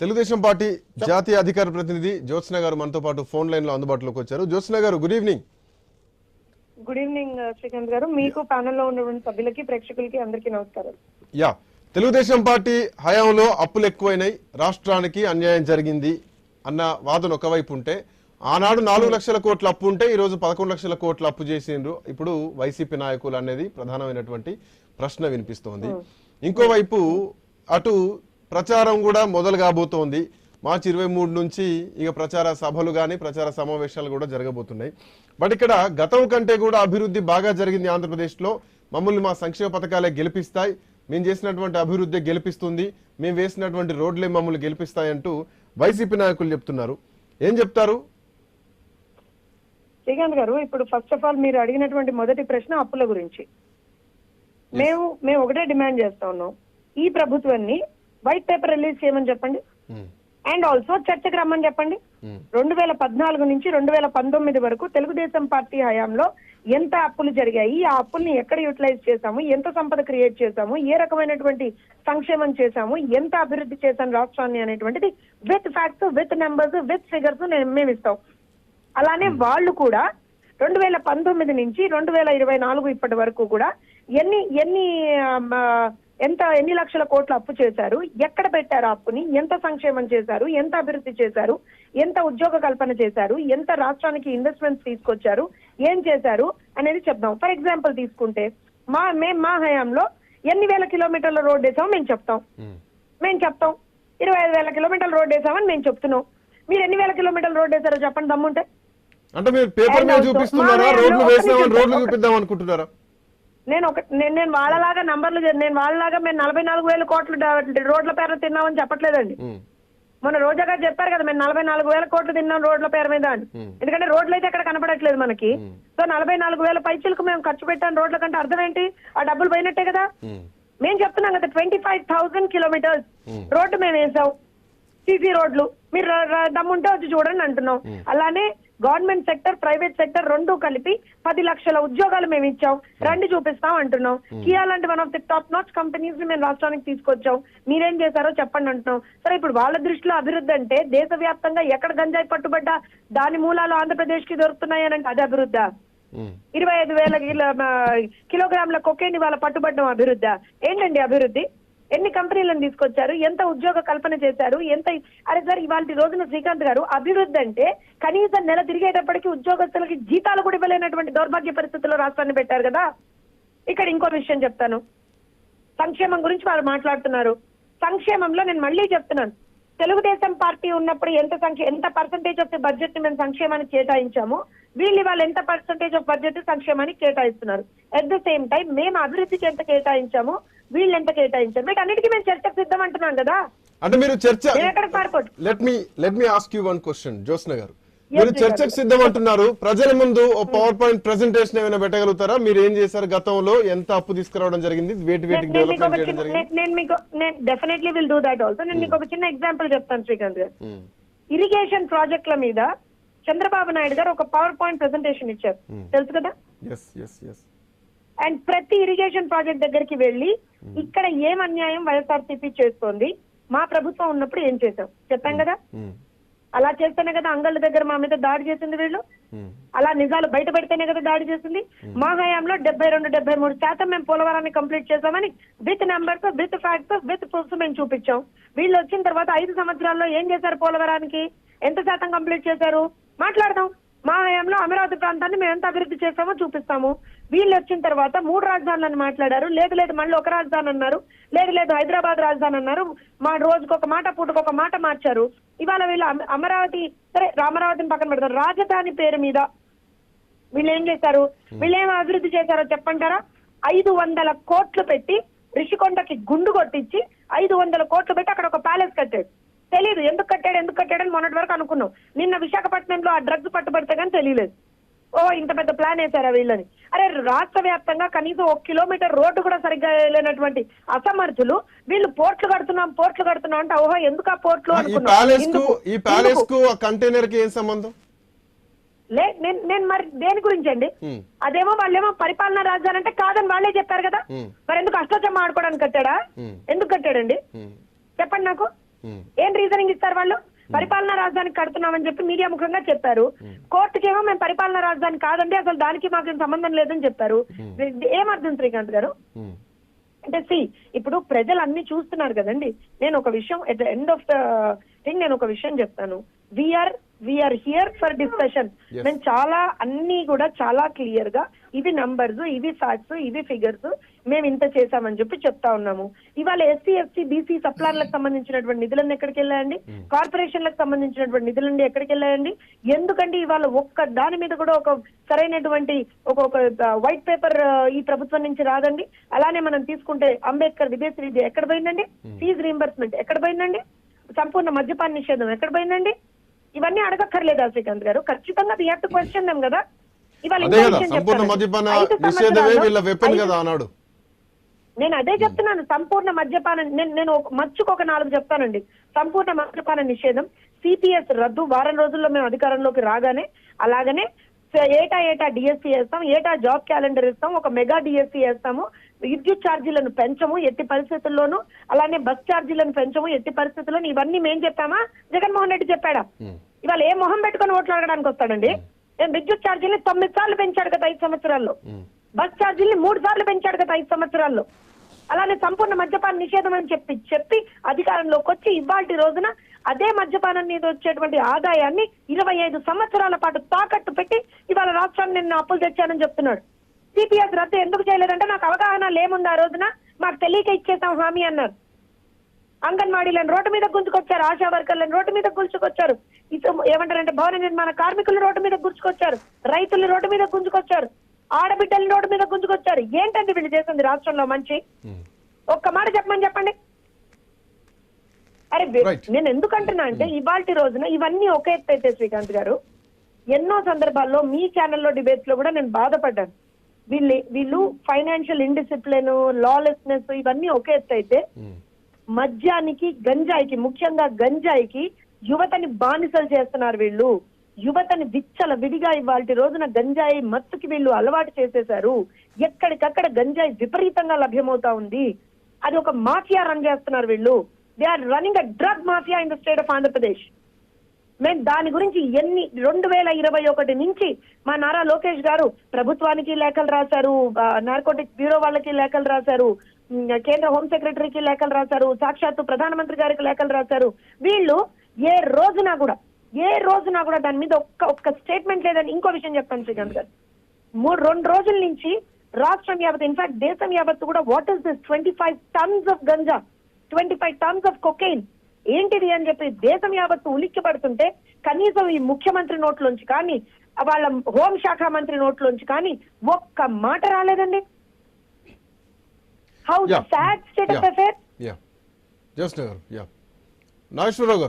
Telugu Desam party జాతీయ అధికార ప్రతినిధి జ్యోత్స్న గారు మనతో పాటు ఫోన్ లైన్లో అందుబాటులోకి వచ్చారు. Jyotsna garu good evening good evening Srikanth garu. మీకు ప్యానెల్లో ఉన్నటువంటి సభ్యులకి ప్రేక్షకులకి అందరికీ నమస్కారం. యా తెలుగుదేశం పార్టీ హయాంలో అప్పులు ఎక్కువైనాయి. రాష్ట్రానికి అన్యాయం జరిగింది అన్న వాదన ఒకవైపు ఉంటే ఆనాడు నాలుగు లక్షల కోట్ల అప్పు ఉంటే ఈ రోజు పదకొండు లక్షల కోట్ల అప్పు చేసిండ్రు. ఇప్పుడు వైసీపీ నాయకులు అనేది ప్రధానమైనటువంటి ప్రశ్న వినిపిస్తోంది. ఇంకోవైపు అటు ప్రచారం కూడా మొదలు కాబోతోంది. మార్చి ఇరవై మూడు నుంచి ఇక ప్రచార సభలు కానీ ప్రచార సమావేశాలు కూడా జరగబోతున్నాయి. బట్ ఇక్కడ గతం కంటే కూడా అభివృద్ధి బాగా జరిగింది ఆంధ్రప్రదేశ్లో. మమ్మల్ని మా సంక్షేమ పథకాలే గెలిపిస్తాయి. మేము చేసినటువంటి అభివృద్ధి గెలిపిస్తుంది. మేము వేసినటువంటి రోడ్లే మమ్మల్ని గెలిపిస్తాయంటూ వైసీపీ నాయకులు చెప్తున్నారు. ఏం చెప్తారు? శ్రీకాంత్ గారు ఇప్పుడు ఫస్ట్ ఆఫ్ ఆల్ మీరు అడిగినటువంటి మొదటి ప్రశ్న అప్పుల గురించి. మేము మేము ఒకటే డిమాండ్ చేస్తా ఉన్నాం. ఈ ప్రభుత్వాన్ని వైట్ పేపర్ రిలీజ్ చేయమని చెప్పండి. ఉమ్, అండ్ ఆల్సో చర్చకు రమ్మని చెప్పండి. ఉమ్, రెండు వేల పద్నాలుగు నుంచి రెండు వేల పంతొమ్మిది వరకు తెలుగుదేశం పార్టీ హయాంలో ఎంత అప్పులు జరిగాయి ఆ అప్పుల్ని ఎక్కడ యూటిలైజ్ చేశాము ఎంత సంపద క్రియేట్ చేశాము ఏ రకమైనటువంటి సంక్షేమం చేశాము ఎంత అభివృద్ధి చేశాను రాష్ట్రాన్ని అనేటువంటిది with facts with numbers with figures నేను మేము ఇస్తాం అలానే వాళ్ళు కూడా రెండు వేల పంతొమ్మిది నుంచి రెండు వేల ఇరవై నాలుగు ఇప్పటి వరకు కూడా ఎన్ని ఎన్ని ఎంత ఎన్ని లక్షల కోట్ల అప్పు చేశారు? ఎక్కడ పెట్టారు అప్పుని? ఎంత సంక్షేమం చేశారు? ఎంత అభివృద్ధి చేశారు? ఎంత ఉద్యోగ కల్పన చేశారు? ఎంత రాష్ట్రానికి ఇన్వెస్ట్మెంట్స్ తీసుకొచ్చారు? ఏం చేశారు? అనేది చెప్దాం. ఫర్ ఎగ్జాంపుల్ తీసుకుంటే మా మేము మా హయాంలో ఎన్ని వేల కిలోమీటర్ల రోడ్ వేసామో మేము చెప్తాం. మేము. చెప్తాం. ఇరవై ఐదు వేల కిలోమీటర్ల రోడ్ వేసామని మేము చెప్తున్నాం. మీరు ఎన్ని వేల కిలోమీటర్ల రోడ్ వేసారో చెప్పండి దమ్ముంటే. అంటే మీరు పేపర్ మీద చూపిస్తున్నారా? రోడ్లు వేసామని రోడ్లు చూపిద్దాం అనుకుంటున్నారా? నేను ఒక నేను నేను వాళ్ళలాగా నంబర్లు నేను వాళ్ళలాగా మేము నలభై నాలుగు వేల కోట్లు రోడ్ల పేరు తిన్నామని చెప్పట్లేదండి. మొన్న రోజా గారు చెప్పారు కదా మేము నలభై నాలుగు వేల కోట్లు తిన్నాం రోడ్ల పేరు మీద అని. ఎందుకంటే రోడ్లు అయితే ఎక్కడ కనపడట్లేదు మనకి. సో నలభై నాలుగు వేల పైచలకు మేము ఖర్చు పెట్టాం రోడ్ల కంటే అర్థం ఏంటి? ఆ డబ్బులు పోయినట్టే కదా. మేము చెప్తున్నాం కదా twenty five thousand kilometres. Road మేము వేసాం. సీసీ రోడ్లు. మీరు దమ్ముంటే వచ్చి చూడండి అంటున్నాం. అలానే గవర్నమెంట్ సెక్టర్ ప్రైవేట్ సెక్టర్ రెండు కలిపి పది లక్షల ఉద్యోగాలు మేము ఇచ్చాం. రండి చూపిస్తాం అంటున్నాం. కియా లాంటి one of the top notch కంపెనీస్ని మేము రాష్ట్రానికి తీసుకొచ్చాం. మీరేం చేశారో చెప్పండి అంటున్నాం. సరే ఇప్పుడు వాళ్ళ దృష్టిలో అభివృద్ధి అంటే దేశవ్యాప్తంగా ఎక్కడ గంజాయి పట్టుబడ్డా దాని మూలాలు ఆంధ్రప్రదేశ్కి దొరుకుతున్నాయి అని అంటే అది అభివృద్ధా. ఇరవై ఐదు వేల కిలోగ్రాముల కొకేని వాళ్ళ పట్టుబడ్డం అభివృద్ధి? ఏంటండి అభివృద్ధి? ఎన్ని కంపెనీలను తీసుకొచ్చారు? ఎంత ఉద్యోగ కల్పన చేశారు? ఎంత అరే సార్ ఇవాళ రోజున శ్రీకాంత్ గారు అభివృద్ధి అంటే కనీసం నెల తిరిగేటప్పటికి ఉద్యోగస్తులకి జీతాలు కూడా ఇవ్వలేనటువంటి దౌర్భాగ్య పరిస్థితుల్లో రాష్ట్రాన్ని పెట్టారు కదా? ఇక్కడ ఇంకో విషయం చెప్తాను. సంక్షేమం గురించి వాళ్ళు మాట్లాడుతున్నారు. సంక్షేమంలో నేను మళ్ళీ చెప్తున్నాను. తెలుగుదేశం పార్టీ ఉన్నప్పుడు ఎంత సంక్షే ఎంత పర్సంటేజ్ ఆఫ్ ది బడ్జెట్ని మేము సంక్షేమానికి కేటాయించాము వీళ్ళు వాళ్ళు ఎంత పర్సంటేజ్ ఆఫ్ బడ్జెట్ సంక్షేమానికి కేటాయిస్తున్నారు. అట్ ద సేమ్ టైం మేము అభివృద్ధికి ఎంత కేటాయించాము వీళ్ళు ఎంత కేటాయించారు వీటన్నిటికీ మేము చర్చకు సిద్ధం అంటున్నాం కదా. అంటే మీరు చర్చ let me let me ask you one question Jyotsna garu. మీరు. చర్చకు సిద్ధం అంటున్నారు. ప్రజల ముందు ఓ పవర్ పాయింట్ ప్రెజెంటేషన్ ఏమైనా పెట్టగలుగుతారా? మీరు ఏం చేశారు గతంలో? ఎంత అప్పు తీసుకురావడం జరిగింది? వేటి వేటికి నేను మీకు డెవలప్మెంట్ ఒక చేయడం చిన్న జరిగింది? నేను- నేను మీకు నేను definitely will do that also నేను మీకు ఒక చిన్న ఎగ్జాంపుల్ చెప్తాను శ్రీకాంత్ గారు. ఇరిగేషన్ ప్రాజెక్టుల మీద చంద్రబాబు నాయుడు గారు ఒక పవర్ పాయింట్ ప్రెజెంటేషన్ ఇచ్చారు. Hmm. తెలుసు కదా? అండ్ ప్రతి ఇరిగేషన్ ప్రాజెక్ట్ దగ్గరికి వెళ్ళి ఇక్కడ ఏం అన్యాయం వైఎస్ఆర్సీపీ చేస్తోంది? మా ప్రభుత్వం ఉన్నప్పుడు ఏం చేశాం? చెప్పాం కదా? అలా చేస్తేనే కదా అంగళ్ళ దగ్గర మా మీద దాడి చేసింది వీళ్ళు? అలా నిజాలు బయట పెడితేనే కదా దాడి చేసింది? మా హయాంలో డెబ్బై రెండు డెబ్బై మూడు శాతం మేము పోలవరాన్ని కంప్లీట్ చేశామని with numbers with facts with proofs మేము చూపించాం. వీళ్ళు వచ్చిన తర్వాత ఐదు సంవత్సరాల్లో ఏం చేశారు పోలవరానికి? ఎంత శాతం కంప్లీట్ చేశారు? మాట్లాడదాం. మా హయాంలో అమరావతి ప్రాంతాన్ని మేము ఎంత అభివృద్ధి చేశామో చూపిస్తాము. వీళ్ళు వచ్చిన తర్వాత మూడు రాజధానులను మాట్లాడారు. లేదు లేదు మళ్ళీ ఒక రాజధాని అన్నారు. లేదు లేదు హైదరాబాద్ రాజధాని అన్నారు. మా రోజుకు ఒక మాట పూటకు ఒక మాట మార్చారు. ఇవాళ వీళ్ళు అమ- అమరావతి సరే అమరావతిని పక్కన పెడతారు. రాజధాని పేరు మీద వీళ్ళు ఏం చేశారు? వీళ్ళు ఏం అభివృద్ధి చేశారో చెప్పంటారా? ఐదు వందల కోట్లు పెట్టి రిషికొండకి గుండు కొట్టించి ఐదు వందల కోట్లు పెట్టి అక్కడ ఒక ప్యాలెస్ కట్టాడు తెలియదు ఎందుకు కట్టాడు ఎందుకు కట్టాడని మొన్నటి వరకు అనుకున్నాం. నిన్న విశాఖపట్నంలో ఆ డ్రగ్స్ పట్టుబడితే కానీ తెలియలేదు. ఓ ఇంత పెద్ద ప్లాన్ వేశారా వీళ్ళని? అరే రాష్ట్ర వ్యాప్తంగా కనీసం ఒక కిలోమీటర్ రోడ్డు కూడా సరిగ్గా లేనటువంటి అసమర్థులు వీళ్ళు పోర్ట్లు కడుతున్నాం పోర్ట్లు కడుతున్నాం అంటే ఓహో ఎందుకు ఆ పోర్ట్లు అనుకున్నాం. లే నేను నేను మరి దేని గురించి అండి అదేమో వాళ్ళేమో పరిపాలనా రాజధాని అంటే కాదని వాళ్ళే చెప్పారు కదా. మరి ఎందుకు అష్టోచమ్మ ఆడుకోవడానికి కట్టాడా? ఎందుకు కట్టాడండి? చెప్పండి నాకు. ఏం రీజనింగ్ ఇస్తారు వాళ్ళు? పరిపాలనా రాజధాని కడుతున్నామని చెప్పి మీడియా ముఖంగా చెప్పారు. కోర్టుకేమో మేము పరిపాలనా రాజధాని కాదండి అసలు దానికి మాకు సంబంధం లేదని చెప్పారు. ఏమర్థం శ్రీకాంత్ గారు. అంటే సి ఇప్పుడు ప్రజలు అన్ని చూస్తున్నారు కదండి. నేను ఒక విషయం at the end of the thing నేను ఒక విషయం చెప్తాను. We're we're here for discussion. మేము చాలా అన్ని కూడా చాలా క్లియర్గా ఇవి నంబర్స్ ఇవి ఫ్యాక్ట్స్ ఇవి ఫిగర్స్ మేము ఇంత చేశామని చెప్పి చెప్తా ఉన్నాము. ఇవాళ ఎస్సీ ఎస్టీ బీసీ సప్లార్లకు సంబంధించినటువంటి నిధులన్నీ ఎక్కడికి వెళ్ళాయండి? కార్పొరేషన్లకు సంబంధించినటువంటి నిధులన్నీ ఎక్కడికి వెళ్ళాయండి? ఎందుకంటే ఇవాళ ఒక్క దాని మీద కూడా ఒక సరైనటువంటి ఒక ఒక వైట్ పేపర్ ఈ ప్రభుత్వం నుంచి రాదండి. అలానే మనం తీసుకుంటే అంబేద్కర్ విదేశీ విద్య ఎక్కడ పోయిందండి? ఫీజు రీంబర్స్మెంట్ ఎక్కడ పోయిందండి? సంపూర్ణ మద్యపాన నిషేధం ఎక్కడ పోయిందండి? ఇవన్నీ అడగక్కర్లేదా శ్రీకాంత్ గారు. ఖచ్చితంగా వి టు క్వశ్చన్ కదా. ఇవాళ సంపూర్ణ. మద్యపాన నిషేధమే వీళ్ళ వెపన్ కదా ఆనాడు నేను అదే చెప్తున్నాను సంపూర్ణ మద్యపానం నేను నేను ఒక మచ్చుకు ఒక నాలుగు చెప్తానండి. సంపూర్ణ మద్యపాన నిషేధం సిపిఎస్ రద్దు వారం రోజుల్లో మేము అధికారంలోకి రాగానే అలాగనే ఏటా ఏటా డిఎస్సీ వేస్తాం ఏటా జాబ్ క్యాలెండర్ ఇస్తాం ఒక మెగా డిఎస్సీ వేస్తాము విద్యుత్ ఛార్జీలను పెంచము ఎట్టి పరిస్థితుల్లోనూ అలానే బస్ ఛార్జీలను పెంచము ఎట్టి పరిస్థితుల్లోనూ ఇవన్నీ మేం చెప్పామా జగన్మోహన్ రెడ్డి చెప్పాడా? ఉమ్. ఇవాళ ఏ మొహం పెట్టుకొని ఓట్లు అడగడానికి వస్తాడండి? నేను విద్యుత్ ఛార్జీలు తొమ్మిది సార్లు పెంచాడు కదా ఐదు సంవత్సరాల్లో. బస్ ఛార్జీల్ని మూడు సార్లు పెంచాడు కదా ఐదు సంవత్సరాల్లో? అలానే సంపూర్ణ మద్యపాన నిషేధం అని చెప్పి చెప్పి అధికారంలోకి వచ్చి ఇవాళ రోజున అదే మద్యపానం మీద వచ్చేటువంటి ఆదాయాన్ని ఇరవై ఐదు సంవత్సరాల పాటు తాకట్టు పెట్టి ఇవాళ రాష్ట్రాన్ని నేను అప్పులు తెచ్చానని చెప్తున్నాడు. సిపిఎస్ రద్దు ఎందుకు చేయలేదంటే నాకు అవగాహన లేముంది ఆ రోజున మాకు తెలియక ఇచ్చేసాం హామీ అన్నారు. అంగన్వాడీలను రోడ్డు మీద గుంజుకొచ్చారు ఆశా వర్కర్లను రోడ్డు మీద గుంజుకొచ్చారు. ఇటు ఏమంటారంటే భవన నిర్మాణ కార్మికులు రోడ్డు మీద గుంజుకొచ్చారు రైతులు రోడ్డు మీద గుంజుకొచ్చారు. ఆడబిడ్డలు రోడ్డు మీద గుంజుకొచ్చారు. ఏంటండి వీళ్ళు చేసింది రాష్ట్రంలో మంచి? ఉమ్. ఒక్క మాట చెప్పమని చెప్పండి. అరే. నేను ఎందుకంటున్నా అంటే ఇవాళ రోజున ఇవన్నీ ఒక ఎత్తు అయితే శ్రీకాంత్ గారు ఎన్నో సందర్భాల్లో మీ ఛానల్లో డిబేట్స్లో కూడా నేను బాధపడ్డాను. వీళ్ళు వీళ్ళు ఫైనాన్షియల్ ఇండిసిప్లిన్ లాలెస్నెస్ ఇవన్నీ ఒక ఎత్తు అయితే ఉమ్. మద్యానికి గంజాయికి ముఖ్యంగా గంజాయికి యువతని బానిసలు చేస్తున్నారు వీళ్ళు. యువతని విచ్చల విడిగా ఇవాళ రోజున గంజాయి మత్తుకి వీళ్ళు అలవాటు చేసేశారు. ఎక్కడికక్కడ గంజాయి విపరీతంగా లభ్యమవుతా ఉంది. అది ఒక మాఫియా రన్ చేస్తున్నారు వీళ్ళు. They are running a drug mafia in the state of Andhra Pradesh. మేము దాని గురించి ఎన్ని రెండు వేల ఇరవై ఒకటి నుంచి మా నారా లోకేష్ గారు ప్రభుత్వానికి లేఖలు రాశారు నార్కోటిక్స్ బ్యూరో వాళ్ళకి లేఖలు రాశారు కేంద్ర హోం సెక్రటరీకి లేఖలు రాశారు సాక్షాత్తు ప్రధానమంత్రి గారికి లేఖలు రాశారు. వీళ్ళు ఏ రోజున కూడా ఏ రోజున కూడా దాని మీద ఒక్క ఒక్క స్టేట్మెంట్ లేదని ఇంకో విషయం చెప్తాను శ్రీకాంత్ గారు. మూడు రెండు రోజుల నుంచి రాష్ట్రం యావత్ ఇన్ఫాక్ట్ దేశం యావత్తు కూడా what is this twenty five tons of ganja twenty five tons of cocaine ఏంటిది అని చెప్పి దేశం యావత్తు ఉలిక్కి పడుతుంటే కనీసం ఈ ముఖ్యమంత్రి నోట్లోంచి కానీ వాళ్ళ హోంశాఖ మంత్రి నోట్లోంచి కానీ ఒక్క మాట రాలేదండి. How. Sad state of. Affair just Nageswara Rao garu